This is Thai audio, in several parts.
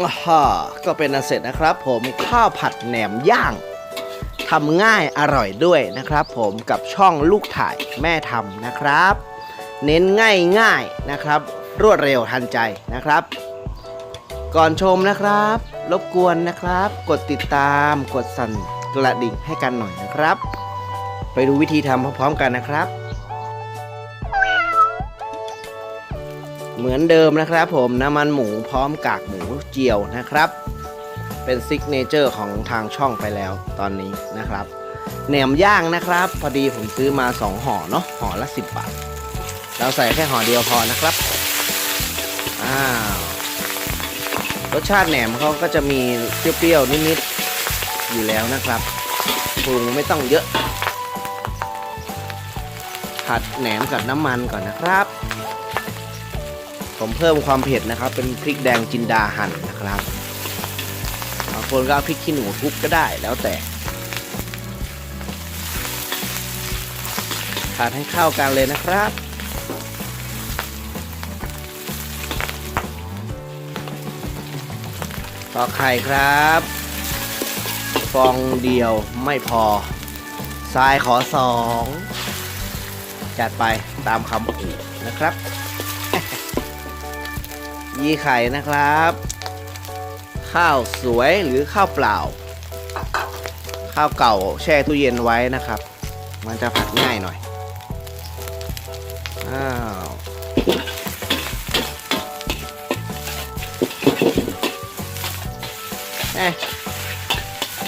อ่าก็เป็นอันเสร็จนะครับ ผมข้าวผัดแหนมย่างทำง่ายอร่อยด้วยนะครับ ผมกับช่องลูกถ่ายแม่ทำนะครับ เน้นง่ายง่ายนะครับ รวดเร็วทันใจนะครับ ก่อนชมนะครับ รบกวนนะครับ กดติดตามกดสั่นกระดิ่งให้กันหน่อยนะครับ ไปดูวิธีทำพร้อมๆกันนะครับ เหมือนเดิมนะครับผมน้ำมันหมูพร้อมกากหมูเจียวนะครับ เป็นซิกเนเจอร์ของทางช่องไปแล้วตอนนี้นะครับแหนมย่างนะครับ พอดีผมซื้อมา 2ห่อเนาะห่อละ 10 บาท เราใส่แค่ห่อเดียวพอนะครับอ้าวรสชาติแหนมเขาก็จะมีเปรี้ยวๆนิดๆอยู่แล้วนะครับปรุงไม่ต้องเยอะผัดแหนมกับน้ำมันก่อนนะครับ ผมเพิ่มความเผ็ดนะครับ เป็นพริกแดงจินดาหั่นนะครับบางคนก็เอาพริกขี้หนูทุบก็ได้แล้วแต่ผัดให้เข้ากันเลยนะครับต่อไข่ครับ ฟองเดียวไม่พอทรายขอสองจัดไปตามคำขู่นะครับ ยีไข่นะครับ ข้าวสวยหรือข้าวเปล่า ข้าวเก่าแช่ตู้เย็นไว้นะครับ มันจะผัดง่ายหน่อย อ้าวเอ๊ะ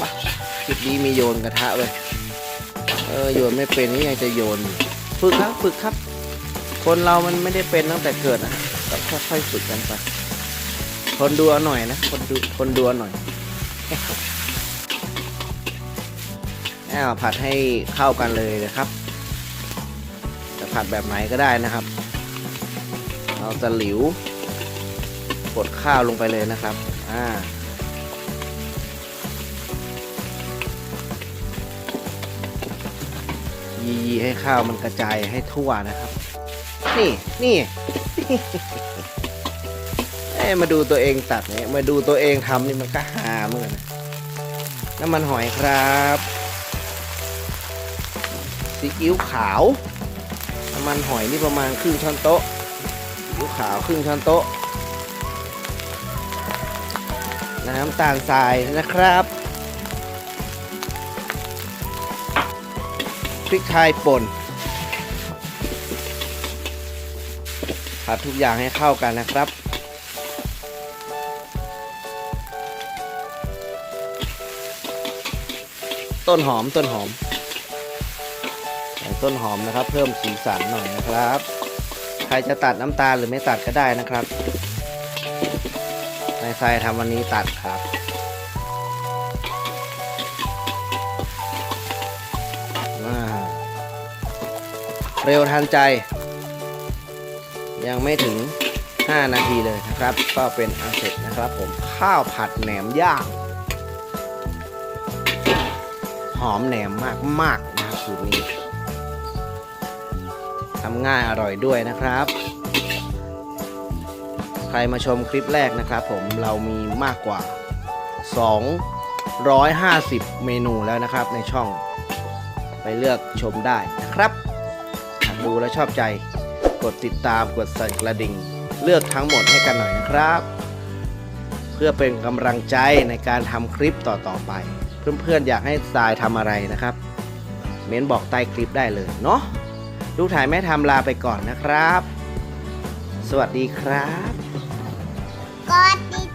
มาคลิปนี้มีโยนกระทะเว้ยเออโยนไม่เป็นนี่ยังจะโยน ฝึกครับ ฝึกครับ คนเรามันไม่ได้เป็นตั้งแต่เกิดนะ ก็ค่อยๆฝึกกันไปคนดูเอาหน่อยนะคนดูคนดูอาหน่อยแอบผัดให้เข้ากันเลยนะครับจะผัดแบบไหนก็ได้นะครับ เราจะหลิวกดข้าวลงไปเลยนะครับ อ่ายยีให้ข้าวมันกระจายให้ทั่วนะครับ นี่นี่เอ้มาดูตัวเองตัดเนี่ยมาดูตัวเองทำนี่มันก็หาเหมือนกันนะน้ำมันหอยครับซีอิ๊วขาวน้ำมันหอยนี่ประมาณครึ่งช้อนโต๊ะซีอิ๊วขาวครึ่งช้อนโต๊ะ น้ำตาลทรายนะครับพริกไทยป่น ผัดทุกอย่างให้เข้ากันนะครับ ต้นหอมต้นหอมใส่ต้นหอมนะครับ เพิ่มสีสันหน่อยนะครับ ใครจะตัดน้ำตาลหรือไม่ตัดก็ได้นะครับนายทรายทำวันนี้ตัดครับอ่าเร็วทันใจ ยังไม่ถึง 5 นาทีเลยนะครับ ก็เป็นอันเสร็จนะครับผมข้าวผัดแหนมย่างหอมแหนมมากมากๆนะครับสูตรนี้ทำง่ายอร่อยด้วยนะครับ ใครมาชมคลิปแรกนะครับผมเรามีมากกว่า 250 เมนูแล้วนะครับในช่องไปเลือกชมได้นะครับ หากดูแล้วชอบใจ กดติดตามกดสั่นกระดิ่ง เลือกทั้งหมดให้กันหน่อยนะครับ เพื่อเป็นกำลังใจในการทำคลิปต่อๆไป เพื่อนๆอยากให้ทรายทำอะไรนะครับ เม้นบอกใต้คลิปได้เลยเนาะลูกถ่ายแม่ทำลาไปก่อนนะครับ สวัสดีครับ กดติด